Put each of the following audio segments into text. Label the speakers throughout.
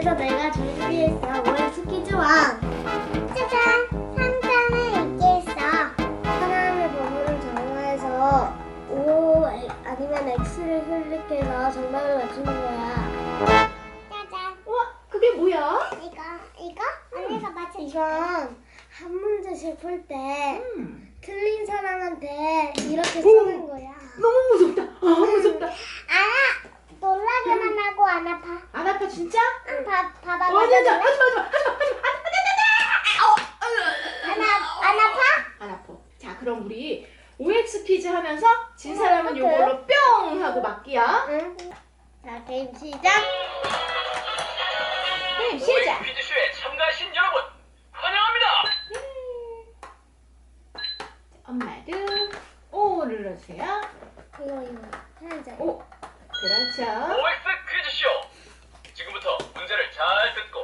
Speaker 1: 그래서 내가 준비했어. 월수 퀴즈왕.
Speaker 2: 짜잔! 3장을 읽게 했어.
Speaker 1: 하나님의 법으로 정화해서 O 아니면 X를 클릭해서 정답을 맞추는 거야.
Speaker 2: 짜잔!
Speaker 1: 우와! 그게 뭐야?
Speaker 2: 이거, 이거? 음. 언니가 맞춰
Speaker 1: 이건 한 문제씩 풀때
Speaker 3: 음.
Speaker 1: 틀린 사람한테 이렇게 오. 쓰는 거야.
Speaker 3: 너무 무섭다. 아, 음. 무섭다. 갈게요.
Speaker 1: 응. 자, 게임 시작.
Speaker 3: 게임 시작.
Speaker 4: 퀴즈쇼에 참가하신 여러분 환영합니다. 음.
Speaker 3: 엄마를 오 눌러주세요.
Speaker 1: 이거 이거 하나
Speaker 3: 오 그렇죠.
Speaker 4: OX 퀴즈쇼 지금부터 문제를 잘 듣고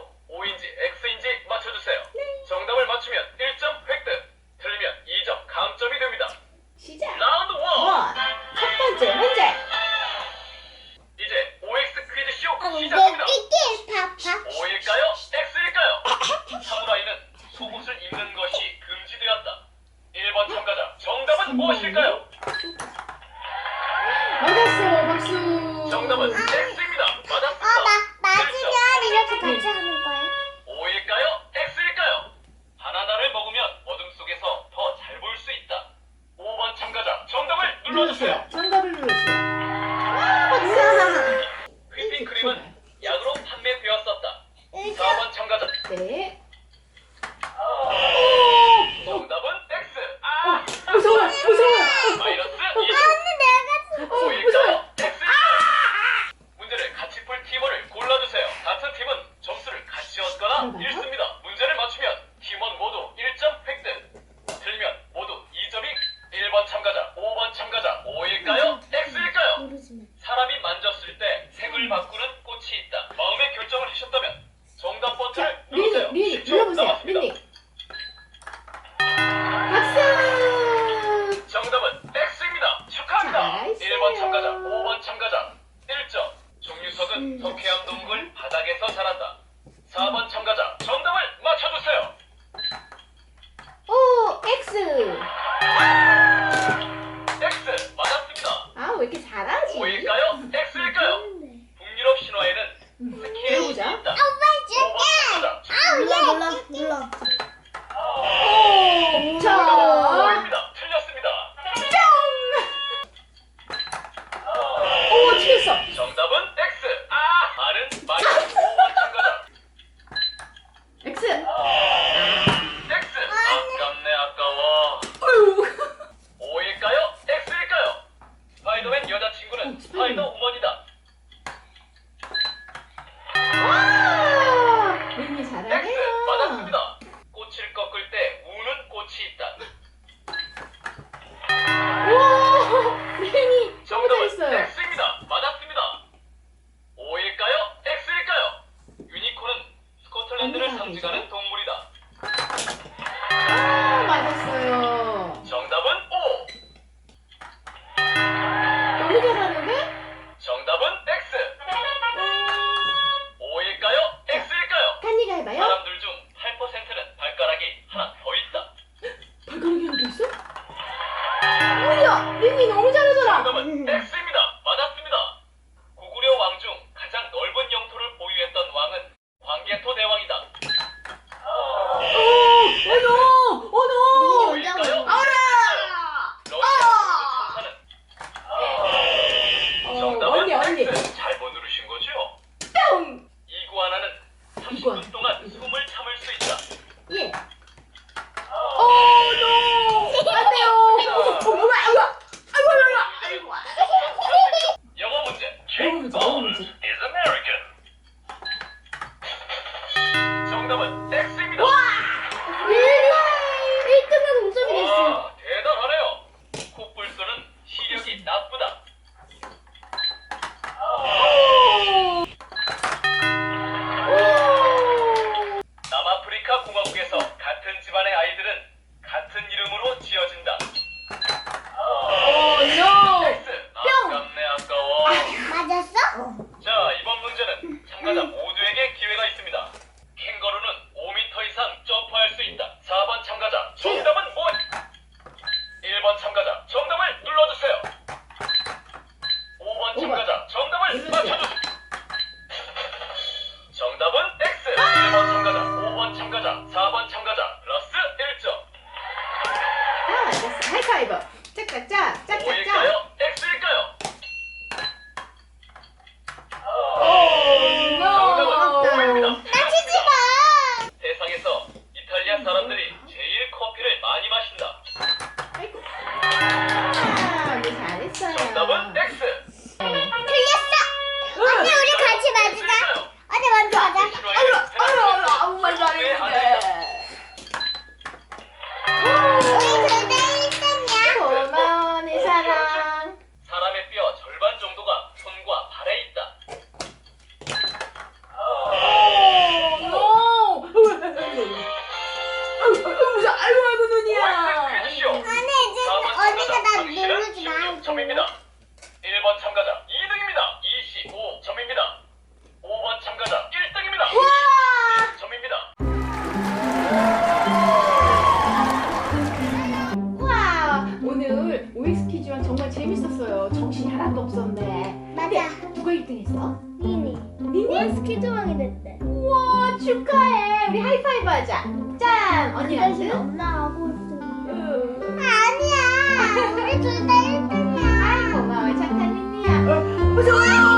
Speaker 4: 정답은 아. X입니다. 맞았습니다.
Speaker 2: 어, 마, 맞으면 네, 이렇게 같이 하는 거예요?
Speaker 4: O일까요? X일까요? 바나나를 먹으면 어둠 속에서 더 잘 볼 수 있다. 5번 참가자 정답을 눌러주세요. I'll go off.
Speaker 2: another one. There.
Speaker 3: 됐어?
Speaker 4: 미니.
Speaker 3: 미니?
Speaker 4: 스케이트왕이 됐대.
Speaker 3: 우와 축하해. 우리 하이파이브 하자. 짠. 언니
Speaker 1: 다시
Speaker 3: 나도.
Speaker 1: 엄마하고
Speaker 2: 아니야. 우리 둘 다 1등이야.
Speaker 3: 아이 고마워. 착한 미니야. 어, 무서워.